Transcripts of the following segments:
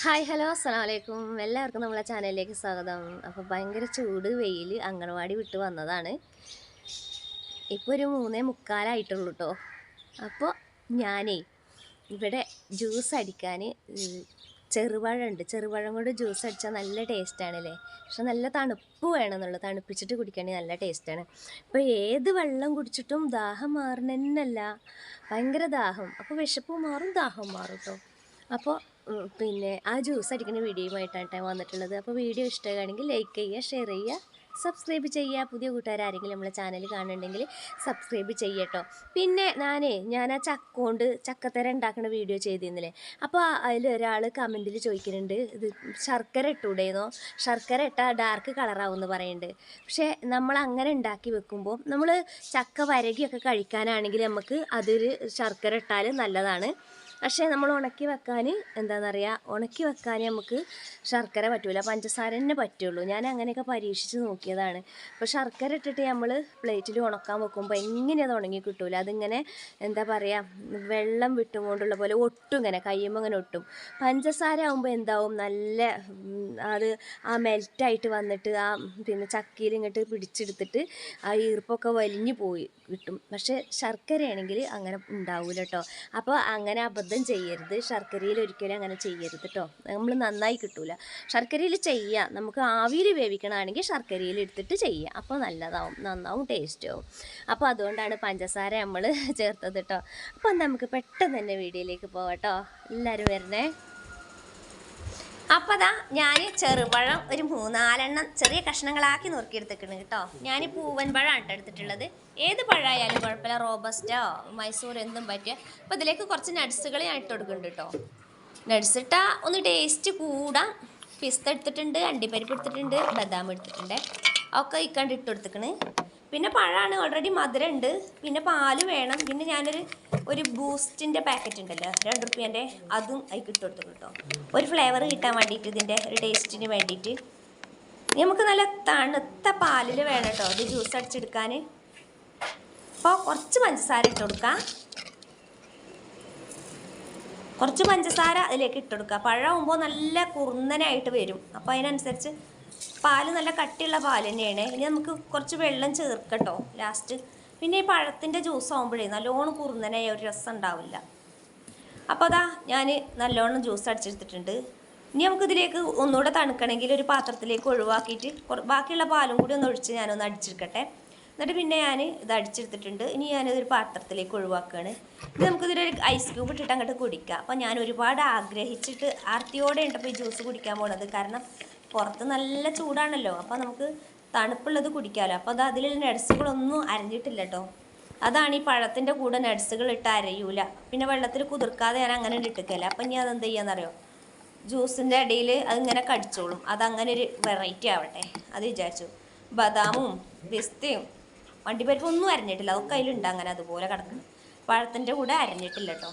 Hi hello അസ്സാം വലൈക്കും എല്ലാവർക്കും നമ്മളെ ചാനലിലേക്ക് സ്വാഗതം. അപ്പോൾ ഭയങ്കര ചൂട് വെയിൽ അംഗനവാടി വിട്ട് വന്നതാണ്. ഇപ്പോൾ ഒരു മൂന്നേ മുക്കാലായിട്ടുള്ളൂ കേട്ടോ അപ്പോൾ ഞാനേ ഇവിടെ ജ്യൂസ് അടിക്കാൻ ചെറുപഴമുണ്ട്. ചെറുപഴം കൊണ്ട് ജ്യൂസ് അടിച്ചാൽ നല്ല ടേസ്റ്റാണല്ലേ? പക്ഷെ നല്ല തണുപ്പ് വേണമെന്നുള്ളത് തണുപ്പിച്ചിട്ട് കുടിക്കുകയാണെങ്കിൽ നല്ല ടേസ്റ്റാണ്. ഇപ്പോൾ ഏത് വെള്ളം കുടിച്ചിട്ടും ദാഹം മാറണമെന്നല്ല ഭയങ്കര ദാഹം. അപ്പോൾ വിശപ്പ് മാറും ദാഹം മാറും കേട്ടോ അപ്പോൾ പിന്നെ ആ ജ്യൂസ് അടിക്കുന്ന വീഡിയോയുമായിട്ടാണ് വന്നിട്ടുള്ളത്. അപ്പോൾ വീഡിയോ ഇഷ്ടമാണെങ്കിൽ ലൈക്ക് ചെയ്യുക ഷെയർ ചെയ്യുക സബ്സ്ക്രൈബ് ചെയ്യുക. പുതിയ കൂട്ടുകാരാരെങ്കിലും നമ്മളെ ചാനൽ കാണുന്നുണ്ടെങ്കിൽ സബ്സ്ക്രൈബ് ചെയ്യട്ടോ. പിന്നെ ഞാനേ ഞാൻ ആ ചക്ക കൊണ്ട് ചക്കത്തര ഉണ്ടാക്കുന്ന വീഡിയോ ചെയ്തിരുന്നില്ലേ? അപ്പോൾ അതിൽ ഒരാൾ കമന്റിൽ ചോദിക്കുന്നുണ്ട് ഇത് ശർക്കര ഇട്ടൂടേന്നോ? ശർക്കര ഇട്ടാൽ ഡാർക്ക് കളറാവുമെന്ന് പറയുന്നുണ്ട് പക്ഷേ നമ്മൾ അങ്ങനെ ഉണ്ടാക്കി വെക്കുമ്പോൾ നമ്മൾ ചക്ക വരകിയൊക്കെ കഴിക്കാനാണെങ്കിൽ നമുക്ക് അതൊരു ശർക്കര ഇട്ടാൽ നല്ലതാണ്. പക്ഷേ നമ്മൾ ഉണക്കി വെക്കാൻ എന്താണെന്ന് അറിയുക ഉണക്കി വെക്കാൻ നമുക്ക് ശർക്കര പറ്റൂല. പഞ്ചസാര തന്നെ പറ്റുള്ളൂ. ഞാൻ അങ്ങനെയൊക്കെ പരീക്ഷിച്ച് നോക്കിയതാണ്. അപ്പോൾ ശർക്കര ഇട്ടിട്ട് നമ്മൾ പ്ലേറ്റിൽ ഉണക്കാൻ വെക്കുമ്പോൾ എങ്ങനെ അത് ഉണങ്ങി കിട്ടൂല? അതിങ്ങനെ എന്താ പറയുക വെള്ളം വിട്ടുകൊണ്ടുള്ള പോലെ ഒട്ടും ഇങ്ങനെ കയ്യുമ്പോൾ ഇങ്ങനെ ഒട്ടും. പഞ്ചസാര ആകുമ്പോൾ എന്താവും? നല്ല അത് ആ മെൽറ്റായിട്ട് വന്നിട്ട് ആ പിന്നെ ചക്കിയിൽ ഇങ്ങോട്ട് പിടിച്ചെടുത്തിട്ട് ആ ഈർപ്പൊക്കെ വലിഞ്ഞു പോയി കിട്ടും. പക്ഷേ ശർക്കരയാണെങ്കിൽ അങ്ങനെ ഉണ്ടാവില്ല കേട്ടോ അപ്പോൾ അങ്ങനെ അബദ്ധം ചെയ്യരുത്. ശർക്കരയിൽ ഒരിക്കലും അങ്ങനെ ചെയ്യരുത് കേട്ടോ നമ്മൾ നന്നായി കിട്ടൂല. ശർക്കരയിൽ ചെയ്യാം. നമുക്ക് ആവിയിൽ വേവിക്കണമാണെങ്കിൽ ശർക്കരയിൽ എടുത്തിട്ട് ചെയ്യാം. അപ്പോൾ നല്ലതാവും. നന്നാവും ടേസ്റ്റ് ആവും അപ്പോൾ അതുകൊണ്ടാണ് പഞ്ചസാര നമ്മൾ ചേർത്തത് കേട്ടോ അപ്പോൾ നമുക്ക് പെട്ടെന്ന് തന്നെ വീഡിയോയിലേക്ക് പോകാം കേട്ടോ എല്ലാവരും വരണേ. അപ്പോൾ അതാ ഞാൻ ചെറുപഴം ഒരു മൂന്നാലെണ്ണം ചെറിയ കഷ്ണങ്ങളാക്കി നുറുക്കിയെടുത്തിട്ടുണ്ട് കേട്ടോ. ഞാൻ പൂവൻ പഴമാണ് കേട്ടോ എടുത്തിട്ടുള്ളത്. ഏത് പഴമായാലും കുഴപ്പമില്ല. റോബസ്റ്റോ മൈസൂർ എന്തും പറ്റുക അപ്പോൾ ഇതിലേക്ക് കുറച്ച് നട്സുകൾ ഞാൻ ഇട്ട് കൊടുക്കുന്നുണ്ട് കേട്ടോ. നട്സ് ഇട്ടാൽ ഒന്ന് ടേസ്റ്റ് കൂടാം. പിസ്ത എടുത്തിട്ടുണ്ട് അണ്ടിപ്പരിപ്പ് എടുത്തിട്ടുണ്ട് ബദാം എടുത്തിട്ടുണ്ട്. ഒക്കെ ഇക്കാണ്ട് ഇട്ട് കൊടുത്തിക്കണ്. പിന്നെ പഴമാണ് ഓൾറെഡി മധുരം ഉണ്ട് പിന്നെ പാൽ വേണം. പിന്നെ ഞാനൊരു ഒരു ബൂസ്റ്റിന്റെ പാക്കറ്റ് ഉണ്ടല്ലോ രണ്ട് റുപ്യേന്റെ അതും അതിൽ ഇട്ട് കൊടുത്തു കേട്ടോ. ഒരു ഫ്ലേവർ കിട്ടാൻ വേണ്ടിയിട്ട് ഇതിന്റെ ഒരു ടേസ്റ്റിന് വേണ്ടിയിട്ട് നമുക്ക് നല്ല തണുത്ത പാലിൽ വേണം കേട്ടോ ഇത് ജ്യൂസ് അടിച്ചെടുക്കാൻ അപ്പോൾ കുറച്ച് പഞ്ചസാര ഇട്ട് കൊടുക്കാം. കുറച്ച് പഞ്ചസാര അതിലേക്ക് ഇട്ട് കൊടുക്കുക പഴമാകുമ്പോൾ നല്ല കുറുന്നനായിട്ട് വരും. അപ്പോൾ അതിനനുസരിച്ച് പാൽ നല്ല കട്ടിയുള്ള പാൽ തന്നെയാണ് ഇനി നമുക്ക് കുറച്ച് വെള്ളം ചേർക്കട്ടോ ലാസ്റ്റ് പിന്നെ ഈ പഴത്തിന്റെ ജ്യൂസ് ആകുമ്പോഴേ നല്ലോണം കുറുന്നനെ ഒരു രസം ഉണ്ടാവില്ല. അപ്പോൾ അതാ ഞാൻ നല്ലോണം ജ്യൂസ് അടിച്ചെടുത്തിട്ടുണ്ട്. ഇനി നമുക്കിതിലേക്ക് ഒന്നുകൂടെ തണുക്കണമെങ്കിൽ ഒരു പാത്രത്തിലേക്ക് ഒഴിവാക്കിയിട്ട് ബാക്കിയുള്ള പാലും കൂടി ഒന്ന് ഒഴിച്ച് ഞാനൊന്ന് അടിച്ചെടുക്കട്ടെ. എന്നിട്ട് പിന്നെ ഞാൻ ഇത് അടിച്ചെടുത്തിട്ടുണ്ട്. ഇനി ഞാനിതൊരു പാത്രത്തിലേക്ക് ഒഴിവാക്കുകയാണ്. ഇത് നമുക്കിതൊരു ഐസ് ക്യൂബ് ഇട്ടിട്ട് അങ്ങോട്ട് കുടിക്കാം. അപ്പോൾ ഞാൻ ഒരുപാട് ആഗ്രഹിച്ചിട്ട് ആർത്തിയോടെ ഉണ്ടപ്പോൾ ഈ ജ്യൂസ് കുടിക്കാൻ പോണത്. കാരണം പുറത്ത് നല്ല ചൂടാണല്ലോ അപ്പോൾ നമുക്ക് തണുപ്പുള്ളത് കുടിക്കാമല്ലോ അപ്പോൾ അത് അതിൽ നട്സുകളൊന്നും അരഞ്ഞിട്ടില്ല കേട്ടോ അതാണ് ഈ പഴത്തിന്റെ കൂടെ നട്സുകൾ ഇട്ട് അരയൂല. പിന്നെ വെള്ളത്തിൽ കുതിർക്കാതെ ഞാൻ അങ്ങനെ ഇട്ടിട്ടില്ല. അപ്പം ഇനി അതെന്ത് ചെയ്യാന്നറിയോ? ജ്യൂസിന്റെ ഇടയിൽ അതിങ്ങനെ കടിച്ചോളും. അതങ്ങനെ ഒരു വെറൈറ്റി ആവട്ടെ. അത് വിചാരിച്ചു. ബദാമും പിസ്തയും വണ്ടിപ്പരിപ്പ് ഒന്നും അരഞ്ഞിട്ടില്ല. അതൊക്കെ അതിലുണ്ട് അങ്ങനെ അതുപോലെ കിടക്കുന്നു. പഴത്തിന്റെ കൂടെ അരഞ്ഞിട്ടില്ല കേട്ടോ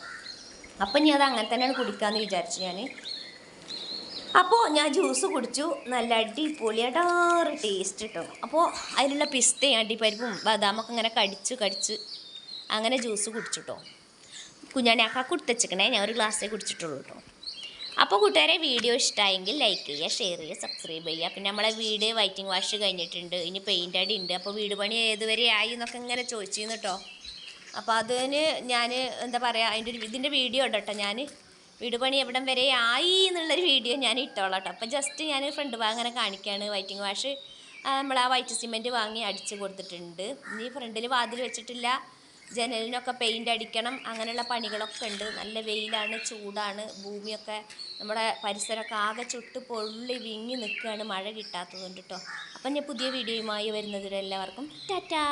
അപ്പം ഇനി അത് അങ്ങനെ തന്നെയാണ് കുടിക്കാമെന്ന് വിചാരിച്ചു ഞാൻ അപ്പോൾ ഞാൻ ജ്യൂസ് കുടിച്ചു. നല്ല അടിപൊളിയായിട്ടാറ് ടേസ്റ്റ് കിട്ടും അപ്പോൾ അതിലുള്ള പിസ്തയും അണ്ടിപ്പരിപ്പും ബദാമൊക്കെ ഇങ്ങനെ കടിച്ച് കടിച്ച് അങ്ങനെ ജ്യൂസ് കുടിച്ചു കേട്ടോ കുഞ്ഞാണിയാക്ക കൊടുത്തച്ചിക്കണേ ഞാൻ ഒരു ഗ്ലാസ്സേ കുടിച്ചിട്ടുള്ളൂ കേട്ടോ അപ്പോൾ കൂട്ടുകാരെ വീഡിയോ ഇഷ്ടമായെങ്കിൽ ലൈക്ക് ചെയ്യുക ഷെയർ ചെയ്യുക സബ്സ്ക്രൈബ് ചെയ്യുക. പിന്നെ നമ്മളെ വീട് വൈറ്റിംഗ് വാഷ് കഴിഞ്ഞിട്ടുണ്ട്. ഇനി പെയിന്റ് അടി ഉണ്ട്. അപ്പോൾ വീട് പണി ഏതുവരെ ആയി എന്നൊക്കെ ഇങ്ങനെ ചോദിച്ചിരുന്നു കേട്ടോ അപ്പോൾ അതിന് ഞാൻ എന്താ പറയുക അതിന്റെ ഒരു ഇതിന്റെ വീഡിയോ ഉണ്ട് കേട്ടോ ഞാൻ വീട് പണി എവിടം വരെ ആയി എന്നുള്ളൊരു വീഡിയോ ഞാൻ ഇട്ടോളാം കേട്ടോ അപ്പം ജസ്റ്റ് ഞാൻ ഫ്രണ്ട് അങ്ങനെ കാണിക്കുകയാണ് വൈറ്റിംഗ് വാഷ് നമ്മൾ ആ വൈറ്റ് സിമെന്റ് വാങ്ങി അടിച്ച് കൊടുത്തിട്ടുണ്ട്. ഇനി ഫ്രണ്ടിൽ വാതിൽ വെച്ചിട്ടില്ല. ജനലിനൊക്കെ പെയിന്റ് അടിക്കണം. അങ്ങനെയുള്ള പണികളൊക്കെ ഉണ്ട്. നല്ല വെയിലാണ് ചൂടാണ്. ഭൂമിയൊക്കെ നമ്മുടെ പരിസരമൊക്കെ ആകെ ചുട്ട് പൊള്ളി വിങ്ങി നിൽക്കുകയാണ്. മഴ കിട്ടാത്തതുകൊണ്ട് കേട്ടോ അപ്പം ഞാൻ പുതിയ വീഡിയോയുമായി വരുന്നതിൽ എല്ലാവർക്കും ടാറ്റാ!